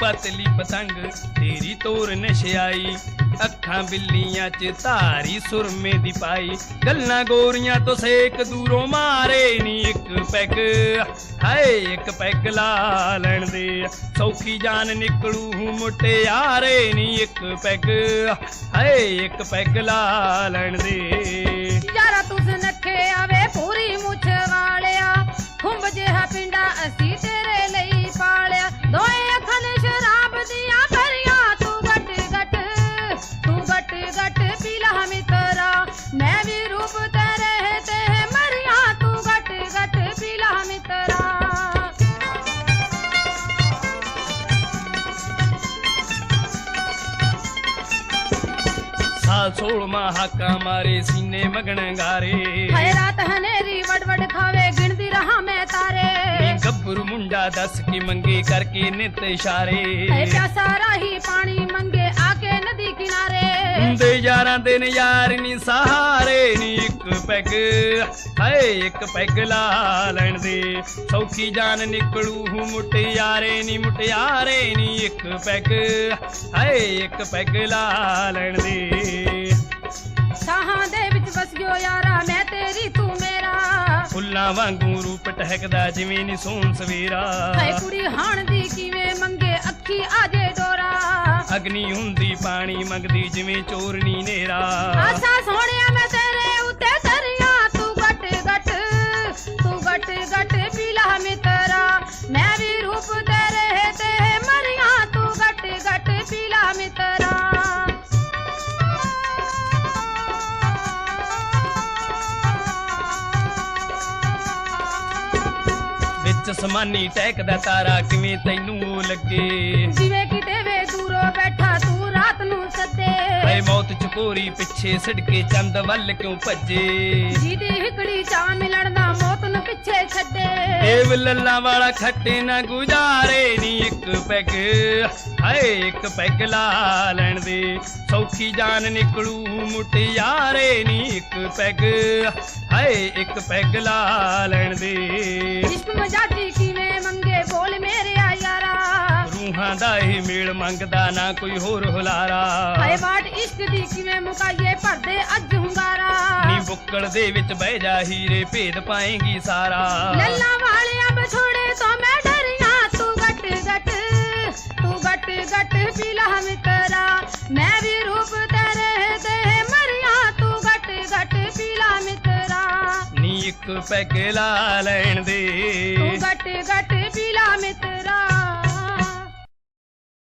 ਪਤਲੀ ਪਤੰਗ ਤੇਰੀ ਤੋਰ ਨਸ਼ਿਆਈ। ਅੱਖਾਂ ਬਿੱਲੀਆਂ ਚ ਧਾਰੀ ਸੁਰਮੇ ਦੀ ਪਾਈ। ਗੱਲਾਂ ਗੋਰੀਆਂ ਤੋਂ ਸੇਕ ਦੂਰੋਂ ਮਾਰੇ ਨੀ ਇੱਕ ਪੈਗ ਹਾਏ, ਇੱਕ ਪੈਗ ਲਾ ਲੈਣ ਦੇ। ਸੌਖੀ ਜਾਨ ਨਿਕਲੂ ਮੁਟਿਆਰੇ ਨੀ ਇੱਕ ਪੈਗ ਹਾਏ, ਇੱਕ ਪੈਗ ਲਾ ਲੈਣ ਦੇ। ਸਾਲ ਸੋਲਮਾ ਹਾਕਾ ਮਾਰੇ ਸੀਨੇ ਮਗਣ ਗਾਰੇ। ਹਾਏ ਰਾਤ ਹਨੇਰੀ ਵੜ ਵੜ ਖਾਵੇ ਗਿਣਦੀ ਰਹਾ ਮੈਂ ਤਾਰੇ। ਗੱਭਰੂ ਮੁੰਡਾ ਦੱਸ ਕੀ ਮੰਗੇ ਕਰਕੇ ਨਿਤ ਇਸ਼ਾਰੇ। ਹਾਏ ਪਿਆਸਾ ਰਾਹੀ ਪਾਣੀ ਮੰਗੇ ਆ ਕੇ ਨਦੀ ਕਿਨਾਰੇ। ਹੁੰਦੇ ਯਾਰਾਂ ਦੇ ਨਜ਼ਾਰ ਨੀ ਸਹਾਰੇ ਨੀ ਇੱਕ ਪੈਗ। ਹਾਏ ਇੱਕ ਪੈਗ ਲਾ ਲੈਣ ਦੇ। ਸੌਖੀ ਜਾਨ ਨਿਕਲੂ ਮੁਟਿਆਰੇ ਨੀ ਮੁਟਿਆਰੇ ਨੀ ਇੱਕ ਪੈਗ। ਹਾਏ ਇੱਕ ਪੈਗ ਲਾ ਲੈਣ ਦੇ। ਸਾਹਾਂ ਦੇ ਵਿੱਚ ਵਸ ਗਿਓ ਯਾਰਾ ਮੈਂ ਤੇਰੀ ਤੂੰ ਮੇਰਾ। ਫੁੱਲਾਂ ਵਾਂਗੂ ਰੂਪ ਟਹਿਕਦਾ ਜਿਵੇਂ ਨੀ ਸੋਨ ਸਵੇਰਾ। ਹਾਏ ਕੁੜੀ ਹਾਣ ਦੀ ਕਿਵੇਂ ਮੰਗੇ ਅੱਖੀ ਆਜੇ ਡੋਰਾ। ਅਗਨੀ ਹੁੰਦੀ ਪਾਣੀ ਮੰਗਦੀ ਜਿਵੇਂ ਚੋਰਨੀ ਨੇਰਾ। ਆਸਾ ਸੋਹਣਿਆ ਸਮਾਨੀ ਟਹਿਕਦਾ ਤਾਰਾ ਕਿਵੇਂ ਤੈਨੂੰ ਲੱਗੇ? ਜਿਵੇਂ ਕਿਤੇ ਵੇ ਦੂਰੋਂ ਬੈਠਾ ਤੂੰ ਰਾਤ ਨੂੰ ਸੱਦੇ ਹਾਏ ਮੌਤ ਚਕੋਰੀ ਪਿੱਛੇ ਛਿੜਕੇ ਚੰਦ ਵੱਲ ਕਿਉਂ ਭੱਜੇ? ਜਿਹਦੀ ਹਿਕੜੀ ਚਾ ਮਿਲਣ ਦਾ ਮੌਤ ਨੂੰ ਪਿੱਛੇ ਛੱਡੇ। ਏ ਲੱਲਾ ਵਾਲਾ ਖੱਟੇ ਨਾ ਗੁਜ਼ਾਰੇ ਨੀ ਇੱਕ ਪੈਗ। ਹਾਏ ਇੱਕ ਪੈਗ ਲਾ ਲੈਣ ਦੇ। ਸੌਖੀ ਜਾਨ ਨਿਕਲੂ ਮੁਟਿਆਰੇ ਨੀ ਇੱਕ ਪੈਗ। ਹਾਏ ਇੱਕ ਪੈਗ ਲਾ ਲੈਣ ਦੇ। ਮਜਾਜੀ ਕਿਵੇਂ ਮੰਗੇ ਬੋਲ ਮੇਰੇ ਆ ਯਾਰਾ। ਰੂਹਾਂ ਦਾ ਇਹ ਮੇਲ ਮੰਗਦਾ ਨਾ ਕੋਈ ਹੋਰ ਹੁਲਾਰਾ। ਹਾਏ ਬਾਟ ਇਸ਼ਕ ਦੀ ਕਿਵੇਂ ਮੁਕਾਈਏ ਭਰਦੇ ਅੱਜ ਹੁੰਗਾਰਾ। ਨੀ ਬੁੱਕਲ ਦੇ ਵਿੱਚ ਬਹਿ ਜਾ ਹੀਰੇ ਭੇਦ ਪਾਏਗੀ ਸਾਰਾ। ਲੱਲਾ ਵਾਲਿਆ ਬਛੋੜੇ ਤੋਂ ਮੈਂ ਡਰੀਆਂ ਤੂੰ ਗੱਟ ਗੱਟ ਤੂੰ ਗੱਟ ਗੱਟ ਪੀਲਾ ਮਿੱਤਰਾ। ਮੈਂ ਵੀ ਰੂਪ ਤੇਰੇ ਤੇ ਮਰੀਆਂ ਤੂੰ ਗੱਟ ਗੱਟ ਪੀਲਾ ਮਿੱਤਰਾ। ਨੀ ਇੱਕ ਪੈਗ ਲਾ ਲੈਣ ਦੇ